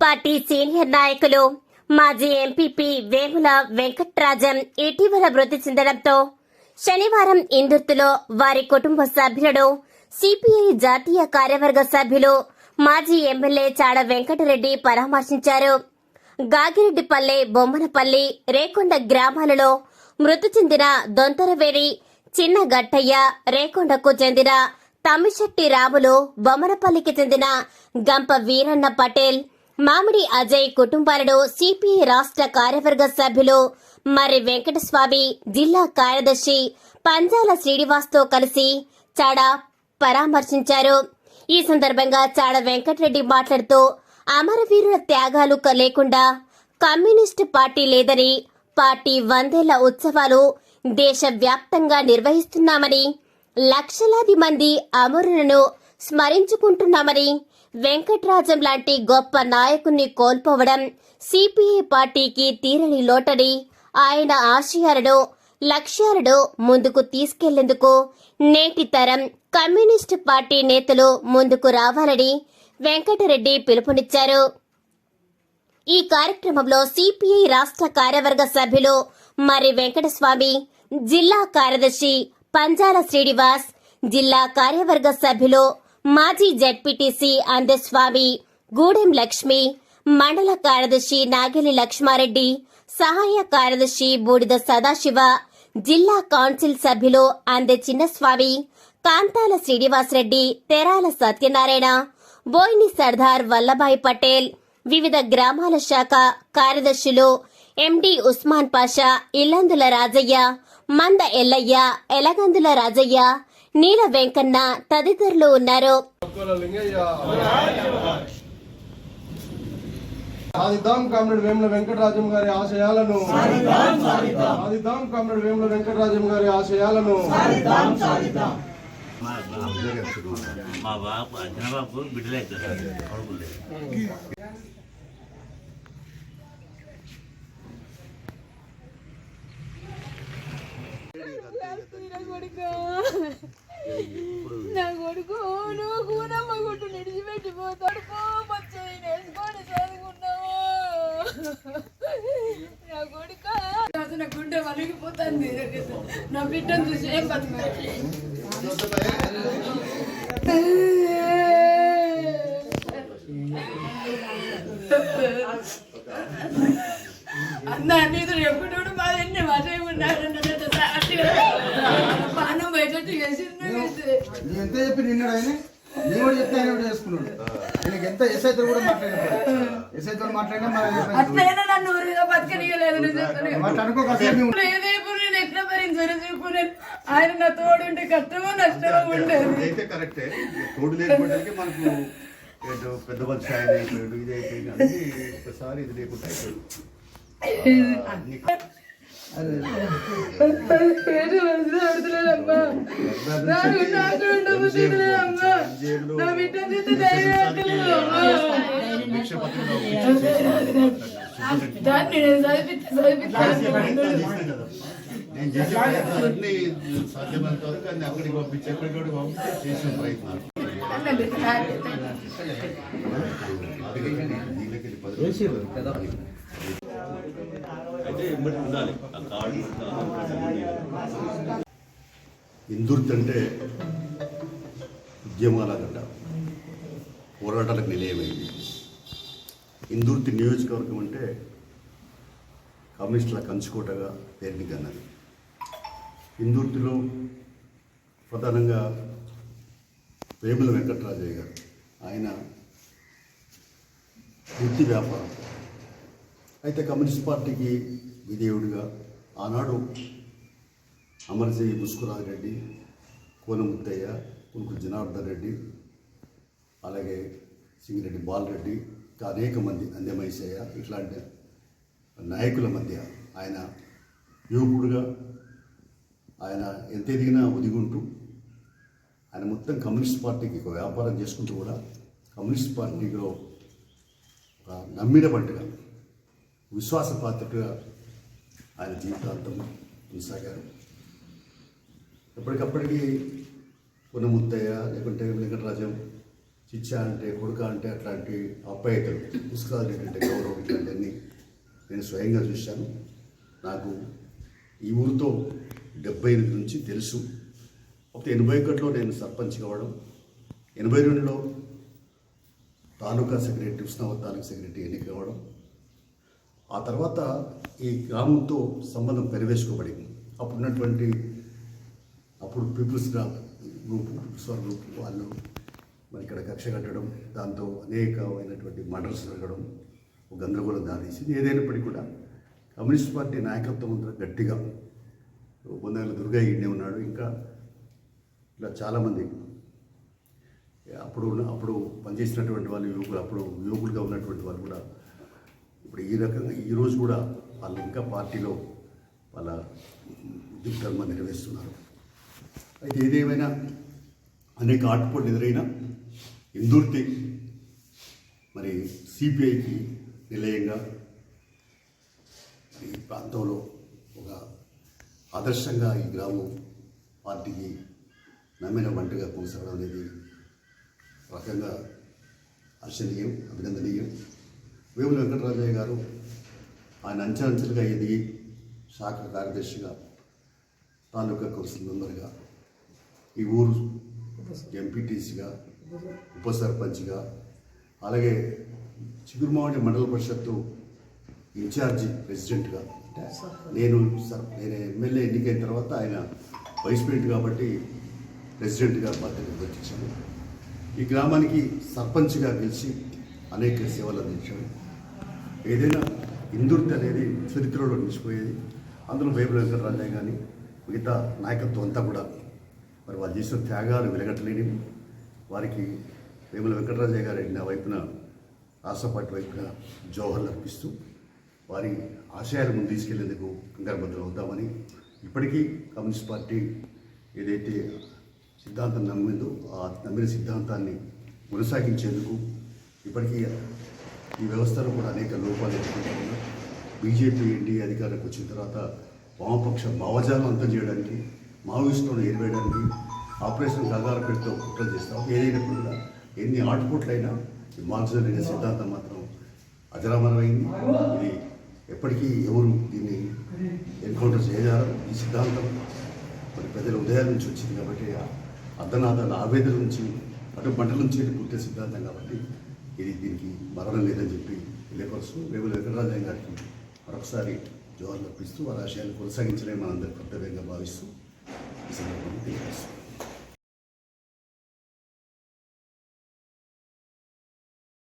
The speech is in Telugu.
పార్టీ సీనియర్ నాయకులు మాజీ ఎంపీపీ వేముల వెంకట్రాజన్ ఇటీవల మృతి చెందడంతో శనివారం ఇందుర్తిలో వారి కుటుంబ సభ్యులను సిపిఐ జాతీయ కార్యవర్గ సభ్యులు మాజీ ఎమ్మెల్యే చాడ వెంకటరెడ్డి పరామర్శించారు. గాగిరెడ్డిపల్లె బొమ్మనపల్లి రేకొండ గ్రామాలలో మృతి చెందిన దొంతరవేరి చిన్న గట్టయ్య రేకొండకు చెందిన తమ్మిశెట్టి రాములు బొమ్మనపల్లికి చెందిన గంప వీరన్న పటేల్ మామిడి అజయ్ కుటుంబాలను సిపిఐ రాష్ట్ర కార్యవర్గ సభ్యులు మరి వెంకటస్వామి జిల్లా కార్యదర్శి పంజాల శ్రీనివాస్తో కలిసి చాడ పరామర్శించారు. ఈ సందర్భంగా చాడ వెంకటరెడ్డి మాట్లాడుతూ అమరవీరుల త్యాగాలు లేకుండా కమ్యూనిస్టు పార్టీ లేదని పార్టీ వందేళ్ళ ఉత్సవాలు దేశవ్యాప్తంగా నిర్వహిస్తున్నామని లక్షలాది మంది అమరులను స్మరించుకుంటున్నామని వెంకట్రాజం లాంటి గొప్ప నాయకుణ్ణి కోల్పోవడం సిపిఐ పార్టీకి తీరని లోటని ఆయన ఆశయాలను లక్ష్యాలను ముందుకు తీసుకెళ్ళేందుకు నేటి తరం కమ్యూనిస్టు పార్టీ నేతలు ముందుకు రావాలని వెంకటరెడ్డి పిలుపునిచ్చారు. ఈ కార్యక్రమంలో సిపిఐ రాష్ట్ర కార్యవర్గ సభ్యులు మరి వెంకటస్వామి జిల్లా కార్యదర్శి పంజాల శ్రీనివాస్ జిల్లా కార్యవర్గ సభ్యులు మాజీ జడ్పీటీసీ అందస్వామి గూడెం లక్ష్మి మండల కార్యదర్శి నాగిలి లక్ష్మారెడ్డి సహాయ కార్యదర్శి బూడిద సదాశివ జిల్లా కౌన్సిల్ సభ్యులు అందె చిన్నస్వామి కాంతాల శ్రీనివాసరెడ్డి తెరాల సత్యనారాయణ బోయిని సర్దార్ వల్లభాయ్ పటేల్ వివిధ గ్రామాల శాఖ కార్యదర్శులు ఎండి ఉస్మాన్ పాషా ఇల్లందుల రాజయ్య మంద ఎల్లయ్య ఎలగందుల రాజయ్య నీల వెంకన్న తదితరులు ఉన్నారు. సాధిద్దాం కామ్రేడ్ వేముల వెంకటరాజం గారి ఆశయాలను సాధిద్దాం కామ్రేడ్ వేముల వెంకటరాజం గారి ఆశయాలను మా బాబు చిన్నబాబు బిడ్డలే కొడుకులే నా కొడుకు నువ్వు కూనమ్మ కొట్టు నిడిచిపెట్టిపోతాడు పో పచ్చడి నేర్చుకొని చదువుకున్నావు నా కొడుక. నా గుండె వలిగిపోతుంది. నా బిడ్డను చూసి ఏం బతుకు ఎంత చెప్పి నిన్నాడు ఆయన? నీ కూడా చెప్తే ఆయన కూడా చేసుకున్నాడు. ఆయనకి ఎంత ఎస్ఐ తో కూడా మాట్లాడాడు ఎస్ఐ తో మాట్లాడినా నేను నేను నేను ఆయన నా తోడుంటే కష్టమో నష్టమో ఉండేది. అయితే కరెక్టే. తోడు లేకపోవడానికి మనకు ఏదో పెద్ద అయిపోయాడు ఇది అయిపోయింది. ఒకసారి ఇది లేకుండా అయిపోయాడు. నేను చదివిస్తే చదివిస్తాను నేను చేసే ప్రయత్నాలన్నీ సాధ్యమైనంత వరకు అన్ని అక్కడికి పంపించి ఎక్కడికి కూడా పంపించి చేసిన ప్రయత్నాలు దీనికి పది అంటే అయితే ఉండాలి. ఆ కార్డు ఇందుర్తి అంటే ఉద్యమాల గడ్డ. పోరాటాలకు నిలయమైంది. ఇందుర్తి నియోజకవర్గం అంటే కమ్యూనిస్టుల కంచుకోటగా పేరుని కన్నది ఇందుర్తిలో ప్రధానంగా వేముల వెంకట్రాజయ్య గారు. ఆయన వృత్తి వ్యాపారం. అయితే కమ్యూనిస్ట్ పార్టీకి విధేయుడిగా ఆనాడు అమరజీ ముస్కురాజ్ రెడ్డి కోనముత్తయ్య కునుకు జనార్దన్ రెడ్డి అలాగే సింగిరెడ్డి బాలరెడ్డి ఇంకా అనేక మంది అందమైసయ్య ఇట్లాంటి నాయకుల మధ్య ఆయన యువకుడుగా ఆయన ఎంత ఎదిగినా ఒదిగుంటూ ఆయన మొత్తం కమ్యూనిస్ట్ పార్టీకి ఒక వ్యాపారం చేసుకుంటూ కూడా కమ్యూనిస్ట్ పార్టీలో ఒక నమ్మిన బంటుగా విశ్వాసపాత్రగా ఆయన జీవితాంతం కొనసాగారు. ఎప్పటికప్పటికీ పునముత్తయ్య లేకుంటే వెంకటరాజం చిచ్చా అంటే కొడుక అంటే అట్లాంటి అప్పాయితలు పుస్తకాలు అంటే గౌరవం ఇట్లాంటివన్నీ నేను స్వయంగా చూశాను. నాకు ఈ ఊరితో డెబ్బై ఎనిమిది నుంచి తెలుసు. ఒక ఎనభై ఒకటిలో నేను సర్పంచ్ కావడం ఎనభై రెండులో తాలూకా సెక్రటరీ ఉస్నాబాద్ తాలూకా సెక్రటరీ ఎన్నిక కావడం ఆ తర్వాత ఈ గ్రామంతో సంబంధం పెరవేసుకోబడింది. అప్పుడు ఉన్నటువంటి అప్పుడు పీపుల్స్ గ్రామ్ గ్రూప్ పీపుల్స్ గ్రూప్ వాళ్ళు మరి ఇక్కడ కక్ష కట్టడం దాంతో అనేకమైనటువంటి మర్డర్స్ జరగడం గందరగోళం దారేసింది ఏదైనప్పటికీ కూడా కమ్యూనిస్ట్ పార్టీ నాయకత్వం అంతా గట్టిగా బొందగల దుర్గా ఈడనే ఉన్నాడు. ఇంకా ఇలా చాలామంది అప్పుడు అప్పుడు పనిచేసినటువంటి వాళ్ళు యువకులు అప్పుడు యువకులుగా ఉన్నటువంటి వాళ్ళు కూడా ఇప్పుడు ఈ రకంగా ఈరోజు కూడా వాళ్ళు ఇంకా పార్టీలో వాళ్ళ విద్యుత్ నిర్వహిస్తున్నారు నెరవేరుస్తున్నారు. అయితే ఏదేమైనా అనేక ఆటుపోట్లు ఎదురైనా ఇందుర్తి మరి సిపిఐకి నిలయంగా ఈ ప్రాంతంలో ఒక ఆదర్శంగా ఈ గ్రామం పార్టీకి నమ్మిన వంటగా కొనసాగడం అనేది రకంగా హర్షణీయం అభినందనీయం. వేముల వెంకటరాజయ్య గారు ఆయన అంచెలంచెలుగా ఎదిగి శాఖ కార్యదర్శిగా తాలూకా కౌన్సిల్ మెంబర్గా ఈ ఊరు ఎంపీటీసీగా ఉప సర్పంచ్గా అలాగే చిగురుమావడి మండల పరిషత్తు ఇన్ఛార్జి ప్రెసిడెంట్గా. నేను సర్ నేను ఎమ్మెల్యే ఎన్నికైన తర్వాత ఆయన వైస్ ప్రెసిడెంట్ కాబట్టి ప్రెసిడెంట్గా బాధ్యత నిర్వర్తించాను ఈ గ్రామానికి సర్పంచ్గా గెలిచి అనేక సేవలు అందించాడు ఏదైనా ఇందుర్తి అనేది చరిత్రలో నిలిచిపోయేది. అందులో బైబిల్ వెంకటరాజయ్య కానీ మిగతా నాయకత్వం అంతా కూడా మరి వాళ్ళు చేసిన త్యాగాలు వెలగట్లేనివి వారికి వేముల వెంకటరాజయ్య గారి నా వైపున రాష్ట్రపాటి వైపున జోహర్లు అర్పిస్తూ వారి ఆశయాలు ముందు తీసుకెళ్ళేందుకు కంగారుబద్ధులు అవుతామని ఇప్పటికీ కమ్యూనిస్ట్ పార్టీ ఏదైతే సిద్ధాంతం నమ్మిందో ఆ నమ్మిన సిద్ధాంతాన్ని కొనసాగించేందుకు ఇప్పటికీ ఈ వ్యవస్థలో కూడా అనేక లోపాలు ఎదుర్కొంటూ బీజేపీ ఎన్డీఏ అధికారులకు వచ్చిన తర్వాత వామపక్ష భావజాలం అంతం చేయడానికి మావోయిస్టులను ఏరివేయడానికి ఆపరేషన్ గంగారపేటతో కుట్రలు చేస్తాం ఏదైనప్పుడు కూడా ఎన్ని ఆటుపోట్లైనా ఈ మార్క్సిజం అనే సిద్ధాంతం మాత్రం అజరామరమైంది. ఇది ఎప్పటికీ ఎవరు దీన్ని ఎన్కౌంటర్ చేయజారు ఈ సిద్ధాంతం మరి ప్రజల ఉదయాల నుంచి వచ్చింది కాబట్టి అర్ధనాథాల ఆవేదన నుంచి అటు పంటల నుంచి పుట్టే సిద్ధాంతం కాబట్టి ఇది దీనికి మరణం లేదని చెప్పి తెలియపరుస్తూ వేముల వెంకటరాజయ్య గారికి మరొకసారి జోహార్లు అర్పిస్తూ వారి ఆశయాన్ని కొనసాగించడమే మనందరి కర్తవ్యంగా భావిస్తూ ఈ సందర్భంగా తెలియజేస్తాం